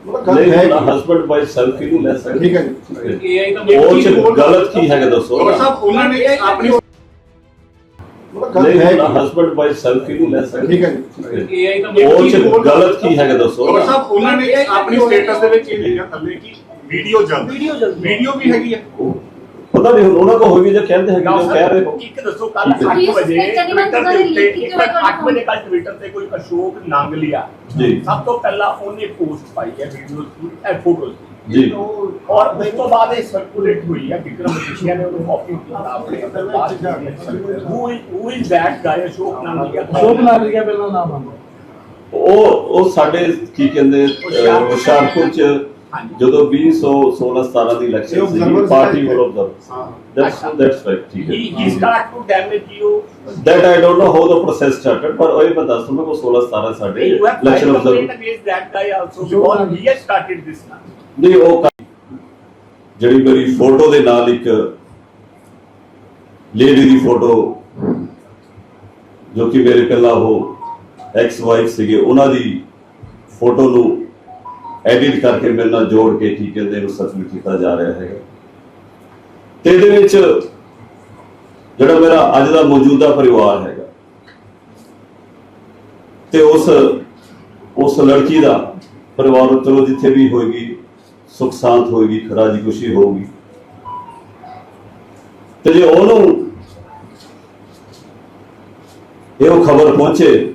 Husband wife selfie ਨਹੀਂ ਲੈ ਸਕਦੇ ਠੀਕ ਹੈ ਜੀ। AI ਤਾਂ ਉਹ ਚ ਗਲਤ ਕੀ ਹੈਗਾ ਦੱਸੋ? ਡਾਕਟਰ ਸਾਹਿਬ ਉਹਨਾਂ ਨੇ ਆਪਣੀ ਨਹੀਂ? ਹਸਬੰਡ ਵਾਈਫ ਸੈਲਫੀ ਨਹੀਂ ਲੈ ਸਕਦੇ ਠੀਕ ਹੈ ਜੀ। AI ਤਾਂ ਉਹ ਚ ਗਲਤ ਕੀ ਹੈਗਾ ਦੱਸੋ? ਡਾਕਟਰ ਸਾਹਿਬ ਉਹਨਾਂ ਨੇ ਆਪਣੀ ਸਟੇਟਸ ਦੇ ਵਿੱਚ ਇਹ ਲਿਖਿਆ ਥੱਲੇ ਕਿ? ਵੀਡੀਓ ਜਲਦ ਵੀਡੀਓ ਵੀ ਹੈਗੀ ਹੈ ਪਤਾ ਨਹੀਂ ਹੁਣ ਉਹਨਾਂ ਕੋ ਹੋਈ ਵੀ ਜੇ ਕਹਿੰਦੇ ਹੈਗੇ ਜੋ ਕਹਿ ਰਹੇ। ਹੋ ਇੱਕ ਦੱਸੋ ਕੱਲ ਠੀਕ ਹੈ। 8 ਵਜੇ ਟਵਿੱਟਰ ਚੰਡੀਗੜ੍ਹ ਦੇ ਉੱਤੇ ਲੀਕ ਇੱਕ ਕਿਉਂ ਹੋਇਆ 8 ਵਜੇ ਕੱਲ ਟਵਿੱਟਰ ਤੇ ਕੋਈ ਅਸ਼ੋਕ ਨੰਗ ਲਿਆ। ਜੀ। ਸਭ ਤੋਂ ਪਹਿਲਾਂ ਉਹਨੇ ਪੋਸਟ ਪਾਈ ਹੈ ਵੀਡੀਓਜ਼ ਦੀ ਇਹ ਫੋਟੋਜ਼ ਜੀ। ਔਰ ਉਸ ਤੋਂ ਬਾਅਦ ਇਹ ਸਰਕੂਲੇਟ ਹੋਈ ਹੈ ਵਿਕਰਮ ਮਜੀਸ਼ੀਆ ਨੇ ਉਹਨੂੰ ਕਾਪੀ ਕੀਤਾ ਆਪਣੇ who who. Is that guy Ashok ਨੰਗ ਲਿਆ। ਸ਼ੋਭ ਨਾਲ ਲਿਆ ਪਹਿਲਾਂ ਨਾਮ ਆਉਂਦਾ। ਉਹ ਉਹ ਸਾਡੇ ਕੀ ਕਹਿੰਦੇ ਹੁਸ਼ਿਆਰਪੁਰ ਚ। ਜਦੋਂ 2016 17 ਦੀ ਇਲੈਕਸ਼ਨ ਸੀ ਪਾਰਟੀ ਹੈ। ਵੱਲੋਂ ਆਬਜ਼ਰਵ ਹਾਂ ਦੈਟਸ ਦੈਟਸ ਰਾਈਟ ਠੀਕ he ਹੈ start to damage you that I don't know how the process started ਪਰ ਉਹ ਇਹ ਮੈਂ ਦੱਸ ਦੂੰਗਾ ਕੋ 16 17 ਸਾਡੇ election observe also because he has started this now ਨਹੀਂ ਉਹ ਜਿਹੜੀ ਮੇਰੀ ਫੋਟੋ ਦੇ ਨਾਲ ਇੱਕ ਲੇਡੀ ਦੀ ਫੋਟੋ ਜੋ ਕਿ ਮੇਰੇ ਪਹਿਲਾਂ ਉਹ ਐਕਸ ਵਾਈਫ ਸੀਗੇ ਉਹਨਾਂ ਦੀ ਫੋਟੋ ਨੂੰ ਐਡਿਟ ਕਰਕੇ ਮੇਰੇ ਨਾਲ ਜੋੜ ਕੇ ਕੀ ਕਹਿੰਦੇ ਇਹਨੂੰ ਸਬਮਿਟ ਕੀਤਾ ਜਾ ਰਿਹਾ ਹੈਗਾ। ਤੇ ਇਹਦੇ ਵਿੱਚ ਜਿਹੜਾ ਮੇਰਾ ਅੱਜ ਦਾ ਮੌਜੂਦਾ ਪਰਿਵਾਰ ਹੈਗਾ, ਤੇ ਉਸ ਉਸ ਲੜਕੀ ਦਾ ਪਰਿਵਾਰ ਚਲੋ ਜਿੱਥੇ ਵੀ ਹੋਏਗੀ, ਸੁਖ ਸ਼ਾਂਤ ਹੋਏਗੀ ਰਾਜੀ ਖੁਸ਼ੀ ਹੋਊਗੀ। ਤੇ ਜੇ ਉਹਨੂੰ ਇਹ ਖਬਰ ਪਹੁੰਚੇ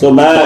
ਸੋ ਮੈਂ